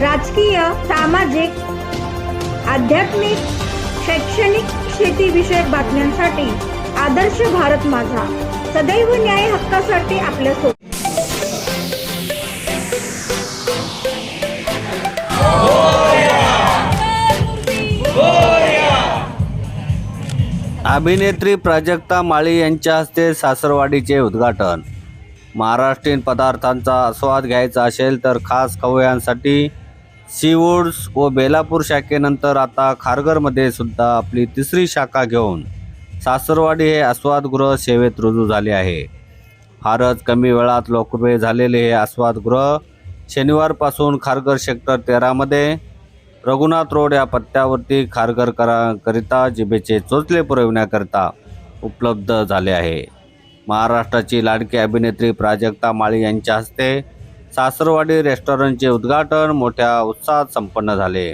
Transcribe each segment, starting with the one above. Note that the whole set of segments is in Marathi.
राजकीय सामाजिक आध्यात्मिक शैक्षणिक शेतीविषयक बातम्यांसाठी आदर्श भारत माझा. सदैव न्याय हक्कासाठी आपल्यासोबत अभिनेत्री प्राजक्ता माळी यांच्या हस्ते सासरवाडीचे उद्घाटन. महाराष्ट्रीयन पदार्थांचा आस्वाद घ्यायचा असेल तर खास खवयांसाठी सीवूड्स व बेलापूर शाखेनंतर आता खारघरमध्ये सुद्धा आपली तिसरी शाखा घेऊन सासरवाडी हे आस्वादगृह सेवेत रुजू झाले आहे. फारच कमी वेळात लोकप्रिय झालेले हे आस्वादगृह शनिवारपासून खारघर सेक्टर तेरामध्ये रघुनाथ रोड या पत्त्यावरती खारघर करा जिभेचे चोचले पुरविण्याकरिता उपलब्ध झाले आहे. महाराष्ट्राची लाडकी अभिनेत्री प्राजक्ता माळी यांच्या हस्ते सासरवाडी रेस्टॉरंटचे उद्घाटन मोठ्या उत्साहात संपन्न झाले.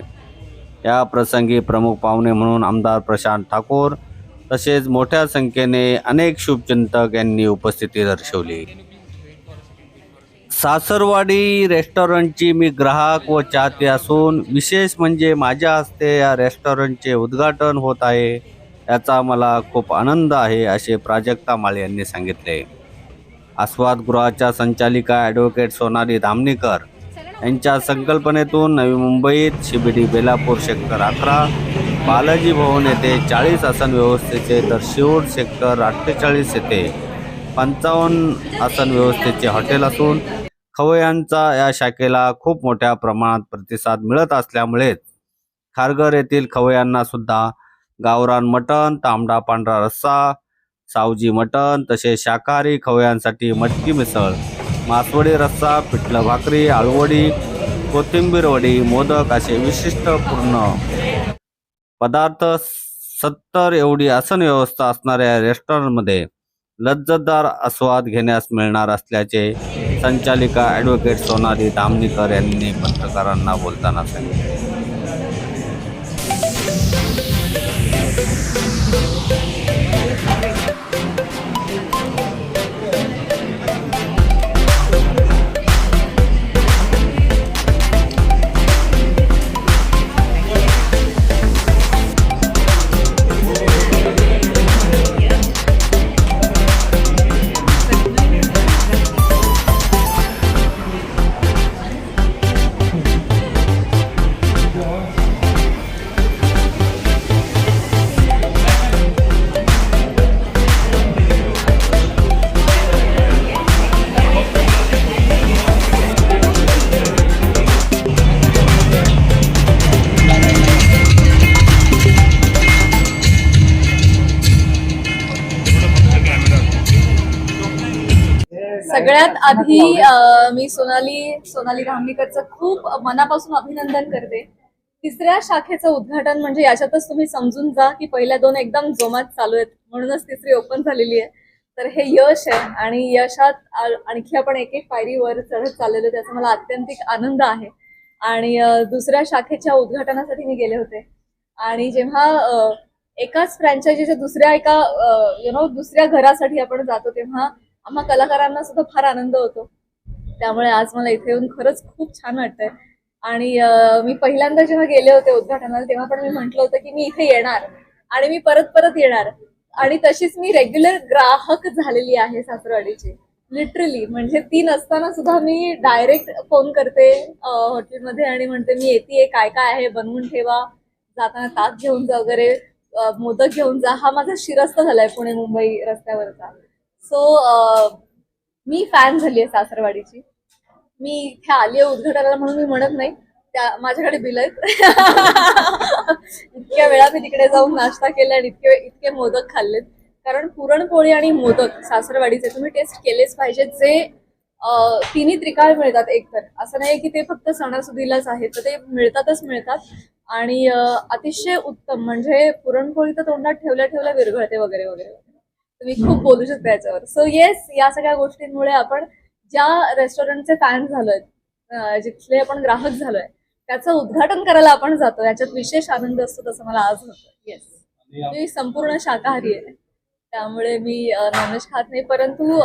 या प्रसंगी प्रमुख पाहुणे म्हणून आमदार प्रशांत ठाकूर तसेच मोठ्या संख्येने अनेक शुभचिंतक यांनी उपस्थिती दर्शवली. सासरवाडी रेस्टॉरंटची मी ग्राहक व चाहते असून विशेष म्हणजे माझ्या हस्ते या रेस्टॉरंटचे उद्घाटन होत आहे याचा मला खूप आनंद आहे असे प्राजक्ता माळे यांनी सांगितले. आस्वादगृहाच्या संचालिका ॲडव्होकेट सोनाली धामणीकर यांच्या संकल्पनेतून नवी मुंबईत शिबिडी बेलापूर सेक्टर अकरा बालाजी भवन येथे चाळीस आसन व्यवस्थेचे तर शिवूर सेक्टर अठ्ठेचाळीस येथे पंचावन्न आसन व्यवस्थेचे हॉटेल असून खवयांचा या शाखेला खूप मोठ्या प्रमाणात प्रतिसाद मिळत असल्यामुळेच खारघर येथील खवयांना सुद्धा गावरान मटण तांबडा पांढरा रस्सा सावजी मटण तसेच शाकाहारी खवयांसाठी मटकी मिसळ मासवडी रस्सा पिठलं भाकरी आळूवडी कोथिंबीर वडी मोदक असे विशिष्ट पूर्ण पदार्थ सत्तर एवढी आसन व्यवस्था असणाऱ्या रेस्टॉरंटमध्ये लज्जतदार आस्वाद घेण्यास मिळणार असल्याचे संचालिका ॲडव्होकेट सोनाली दामणीकर यांनी पत्रकारांना बोलताना सांगितले. सगळ्यात आधी मी सोनाली सोनाली धामणीकरचं खूप मनापासून अभिनंदन करते. तिसऱ्या शाखेचं उद्घाटन म्हणजे याच्यातच तुम्ही समजून जा की पहिल्या दोन एकदम जोमात चालू आहेत. म्हणूनच तिसरी ओपन झालेली आहे. तर हे यश आहे आणि यशात आणखी आपण एक एक पायरी वर चढत चाललेलो त्याचा मला अत्यंतिक आनंद आहे. आणि दुसऱ्या शाखेच्या उद्घाटनासाठी मी गेले होते. आणि जेव्हा एकाच फ्रँचायझीच्या दुसऱ्या एका यु नो दुसऱ्या घरासाठी आपण जातो तेव्हा आम्हा कलाकारांना सुद्धा फार आनंद होतो. त्यामुळे आज मला इथे येऊन खरंच खूप छान वाटतंय. आणि मी पहिल्यांदा जेव्हा गेले होते उद्घाटनाला तेव्हा पण मी म्हंटल होतं की मी इथे येणार आणि मी परत परत येणार. आणि तशीच मी रेग्युलर ग्राहक झालेली आहे सासरवाडीची. लिटरली म्हणजे ती नसताना सुद्धा मी डायरेक्ट फोन करते हॉटेलमध्ये आणि म्हणते मी येते काय काय आहे बनवून ठेवा. जाताना ताक घेऊन जा वगैरे मोदक घेऊन जा. हा माझा शिरस्त झालाय पुणे मुंबई रस्त्यावरचा. सो uh, मी फॅन झाली आहे सासरवाडीची. मी इथे आली आहे उद्घाटनाला म्हणून मी म्हणत नाही. त्या माझ्याकडे बिल आहेत. इतक्या वेळा मी तिकडे जाऊन नाश्ता केला आणि इतके इतके मोदक खाल्लेत. कारण पुरणपोळी आणि मोदक सासरवाडीचे तुम्ही टेस्ट केलेच पाहिजेत जे uh, तिन्ही त्रिकाळ मिळतात एकतर. असं नाही की ते फक्त सणासुदीलाच आहेत तर ते मिळतातच मिळतात. आणि uh, अतिशय उत्तम म्हणजे पुरणपोळी तर तोंडात ठेवल्या ठेवल्या विरघळते वगैरे वगैरे. तुम्ही खूप बोलू शकता याच्यावर. सो येस या सगळ्या गोष्टींमुळे आपण ज्या रेस्टॉरंटचे फॅन झालोय जिथले आपण ग्राहक झालोय त्याचं उद्घाटन करायला आपण जातो याच्यात विशेष आनंद असतो तसं मला आज होतं. येस मी संपूर्ण शाकाहारी आहे. त्यामुळे मी नॉनव्हेज खात नाही परंतु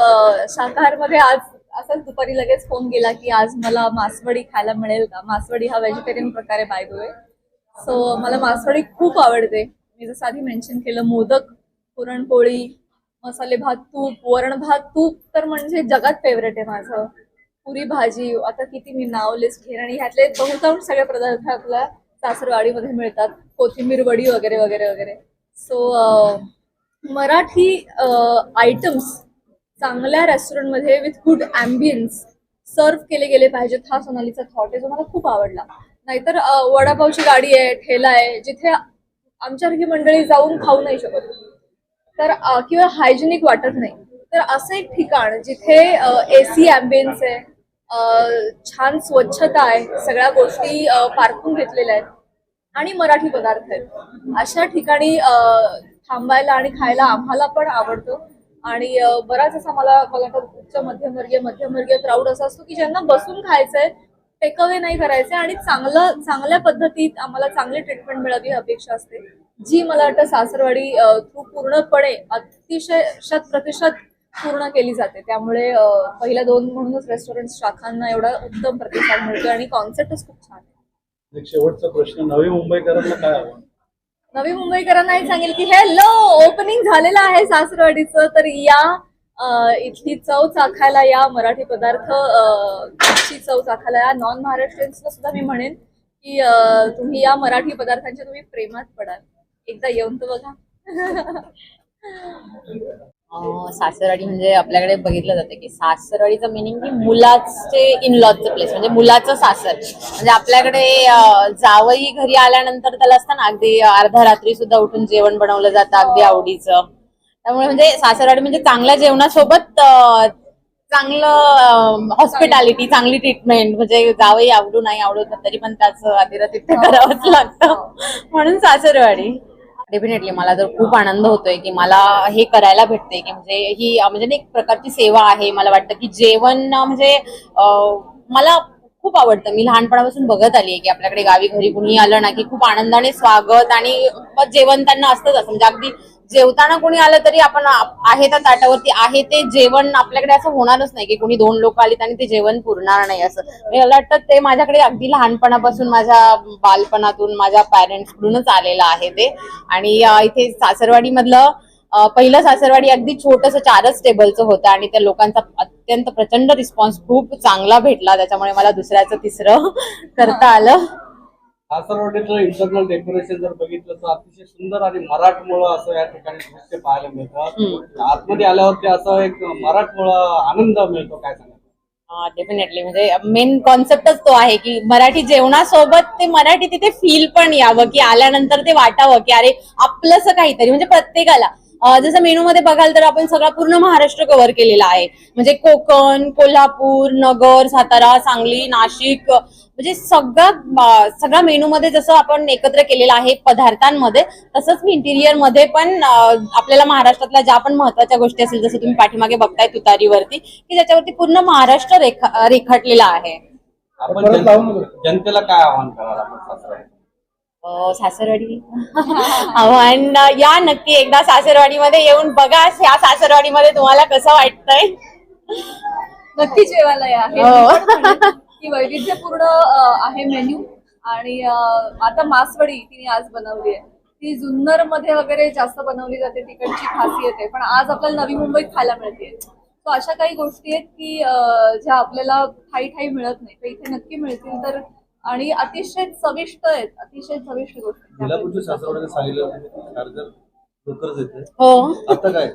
शाकाहारमध्ये आज असंच दुपारी लगेच फोन केला की आज मला मासवडी खायला मिळेल का? मासवडी हा व्हेजिटेरियन प्रकार आहे बाय द वे सो मला मासवडी खूप आवडते. मी जसं आधी मेन्शन केलं मोदक पुरणपोळी मसाले भात तूप वरण भात तूप तर म्हणजे जगात फेवरेट आहे माझं. पुरी भाजी आता किती मी नाव लिस्ट घेईन आणि ह्यातले बहुतांश सगळे पदार्थ आपल्या सासरवाडीमध्ये मिळतात. कोथिंबीर वडी वगैरे वगैरे वगैरे. सो मराठी आयटम्स चांगल्या रेस्टॉरंटमध्ये विथ गुड ॲम्बियन्स सर्व केले गेले पाहिजेत हा सोनालीचा थॉट आहे जो मला खूप आवडला. नाहीतर वडापावची गाडी आहे ठेला आहे जिथे आमच्यासारखी मंडळी जाऊन खाऊ नाही शकत. तर किंवा हायजेनिक वाटत नाही. तर असं एक ठिकाण जिथे ए सी अँबियन्स आहे छान स्वच्छता आहे सगळ्या गोष्टी पारखून घेतलेल्या आहेत आणि मराठी पदार्थ आहेत. अशा ठिकाणी थांबायला आणि खायला आम्हाला पण आवडतो. आणि बराच असा मला मला वाटतं उच्च मध्यमवर्गीय मध्यमवर्गीय क्राऊड असा असतो की ज्यांना बसून खायचंय टेकअवे नाही करायचे आणि चांगलं चांगल्या पद्धतीत आम्हाला चांगली ट्रीटमेंट मिळावी अपेक्षा असते. जी मला वाटतं सासरवाडी थ्रू पूर्णपणे अतिशय शत प्रतिशत पूर्ण केली जाते. त्यामुळे पहिल्या दोन म्हणूनच रेस्टॉरंट शाखांना एवढा उत्तम प्रतिसाद मिळतो आणि कॉन्सेप्टच खूप छान आहे. शेवटचा प्रश्न नवी मुंबईकरांना काय नवी मुंबईकरांनाही सांगेल की हॅलो ओपनिंग झालेलं आहे सासरवाडीचं तर या इथली चव चाखायला या मराठी पदार्थ चव चाखायला या नॉन महाराष्ट्रीयन्सला सुद्धा मी म्हणेन की तुम्ही या मराठी पदार्थांच्या तुम्ही प्रेमात पडाल. एकदा येऊन तर बघा. सासरवाडी म्हणजे आपल्याकडे बघितलं जातं की सासरवाडीचं मिनिंग की मुलाचे इन लॉजचं प्लेस म्हणजे मुलाचं सासर. म्हणजे आपल्याकडे जावई घरी आल्यानंतर त्याला असतं ना अगदी अर्ध्या रात्री सुद्धा उठून जेवण बनवलं जातं अगदी आवडीचं. त्यामुळे म्हणजे सासरवाडी म्हणजे चांगल्या जेवणासोबत चांगलं हॉस्पिटॅलिटी चांगली ट्रीटमेंट म्हणजे जावई आवडू नाही आवडत तरी पण त्याचं आदिरातिथ्य करावंच लागतं. म्हणून सासरवाडी. डेफिनेटली मला तर खूप आनंद होतोय की मला हे करायला भेटते की म्हणजे ही म्हणजे एक प्रकारची सेवा आहे. मला वाटतं की जेवण म्हणजे मला खूप आवडतं. मी लहानपणापासून बघत आली आहे की आपल्याकडे गावी घरी कुणी आलं ना की खूप आनंदाने स्वागत आणि जेवण त्यांना असतंच असं. म्हणजे अगदी जेवताना कोणी आलं तरी आपण आहे त्या ताटावरती आहे ते जेवण आपल्याकडे असं होणारच नाही की कोणी दोन लोक आलीत आणि ते जेवण पुरणार नाही असं. म्हणजे मला वाटतं ते माझ्याकडे अगदी लहानपणापासून माझ्या बालपणातून माझ्या पॅरेंट्सकडूनच आलेलं आहे ते. आणि इथे सासरवाडी मधलं पहिलं सासरवाडी अगदी छोटस चारच टेबलचं होतं आणि त्या लोकांचा अत्यंत प्रचंड रिस्पॉन्स खूप चांगला भेटला. त्याच्यामुळे मला दुसऱ्याचं तिसरं करता आलं. सासरवाडीचं इंटरनल डेकोरेशन जर बघितलं तर अतिशय सुंदर आणि मराठमोळं असं या ठिकाणी दृश्य पाहायला मिळतं. आतमध्ये आल्यावरती असं एक मराठमोळा आनंद मिळतो काय सांगा डेफिनेटली म्हणजे मेन कॉन्सेप्टच तो आहे की मराठी जेवणासोबत ते मराठी तिथे फील पण यावं की आल्यानंतर ते वाटावं की अरे आपलंसं काहीतरी. म्हणजे प्रत्येकाला. जसं मेनू मध्ये बघाल तर आपण सगळा पूर्ण महाराष्ट्र कव्हर केलेला आहे. म्हणजे कोकण कोल्हापूर नगर सातारा सांगली नाशिक म्हणजे सगळा सगळा मेनू मध्ये जसं आपण एकत्र केलेलं आहे पदार्थांमध्ये तसंच मी इंटिरियरमध्ये पण आपल्याला महाराष्ट्रातल्या ज्या पण महत्त्वाच्या गोष्टी असतील जसं तुम्ही पाठीमागे बघताय तुतारीवरती की त्याच्यावरती पूर्ण महाराष्ट्र रेखा रेखाटलेला आहे. जनतेला काय आव्हान आपण सासरवाडी. आव्हान या नक्की एकदा सासरवाडीमध्ये येऊन बघा ह्या सासरवाडीमध्ये तुम्हाला कसं वाटतंय. नक्की जेवायला या. हे हो. मी पण म्हणेन की वैविध्यपूर्ण अं, आहे मेन्यू. आणि अं, आता मासवडी तिने आज बनवली आहे. ती जुन्नरमध्ये वगैरे जास्त बनवली जाते तिकडची खासियत आहे. पण आज आपल्याला नवी मुंबईत खायला मिळते. अशा काही गोष्टी आहेत की अं, ज्या आपल्याला ठाई ठाई मिळत नाही. तर इथे नक्की मिळतील. तर आणि अतिशय चविष्ट आहेत अतिशय चविष्ट गोष्टी सांगितलं हो. आता काय?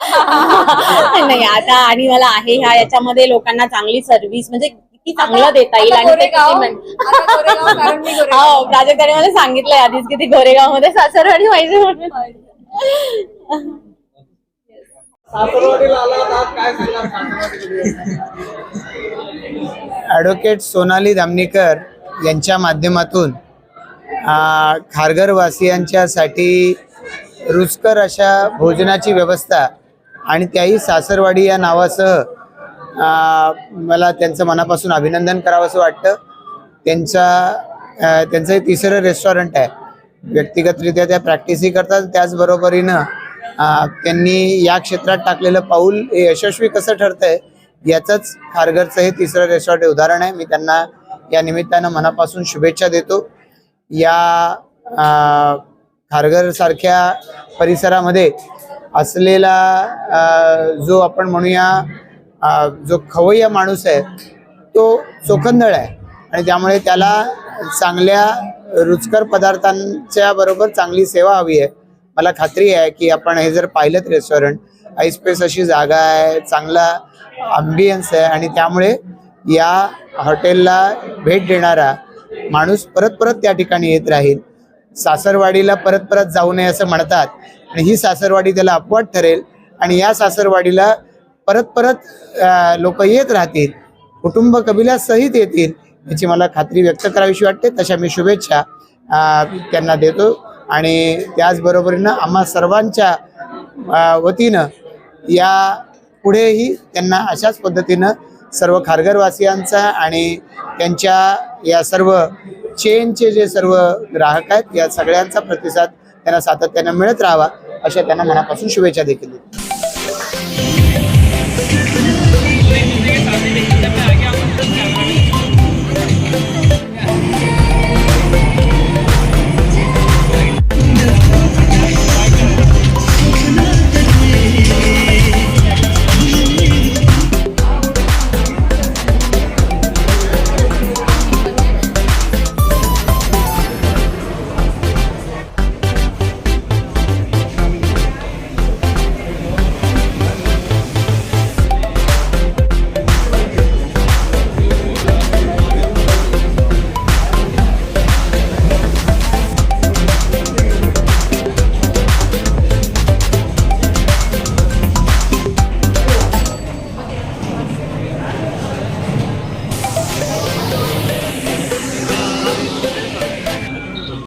नाही आता आणि मला आहे ह्या याच्यामध्ये लोकांना चांगली सर्व्हिस म्हणजे किती चांगलं देता येईल आणि किती हो प्राजक्ताने मला सांगितलंय आधीच की ती गोरेगावमध्ये सासरवाडी पाहिजे म्हणून. ॲडव्होकेट सोनाली धामणीकर यांच्या माध्यमातून खारघरवासियांच्यासाठी रुचकर अशा भोजनाची व्यवस्था आणि त्याही सासरवाडी या नावासह मला त्यांचं मनापासून अभिनंदन करावंसं वाटतं. त्यांचा त्यांचं हे तिसरं रेस्टॉरंट आहे. व्यक्तिगतरित्या त्या प्रॅक्टिसही करतात. त्याचबरोबरीनं त्यांनी या क्षेत्रात टाकलेलं पाऊल हे यशस्वी कसं ठरतंय याचंच खारघरचं हे तिसरं रेस्टॉरंट हे उदाहरण आहे. मी त्यांना या निमित्तानं मनापासून शुभेच्छा देतो. या खारघर सारख्या परिसरामध्ये असलेला जो आपण म्हणूया जो खवय्या माणूस आहे तो चोखंदळ आहे. आणि त्यामुळे त्याला चांगल्या रुचकर पदार्थांच्या बरोबर चांगली सेवा हवी आहे. मला खात्री आहे की आपण हे जर पाहिलं रेस्टॉरंट आईस्पेस अशी जागा आहे चांगला अम्बियन्स आहे आणि त्यामुळे या हॉटेलला भेट देणारा माणूस परत परत त्या ठिकाणी येत राहील. सासरवाडीला परत परत जाऊ नये असं म्हणतात. आणि ही सासरवाडी त्याला अपवाद ठरेल. आणि या सासरवाडीला परत परत लोक येत राहतील. कुटुंब कबिलासहित येतील याची मला खात्री व्यक्त करावीशी वाटते. तशा मी शुभेच्छा त्यांना देतो. आणि त्याचबरोबरीनं आम्हा सर्वांच्या वतीनं या पुढेही त्यांना अशाच पद्धतीनं सर्व खारघरवासियांचा आणि त्यांच्या या सर्व चेनचे जे सर्व ग्राहक आहेत या सगळ्यांचा प्रतिसाद त्यांना सातत्यानं मिळत राहावा अशा त्यांना मनापासून शुभेच्छा देखील देतो.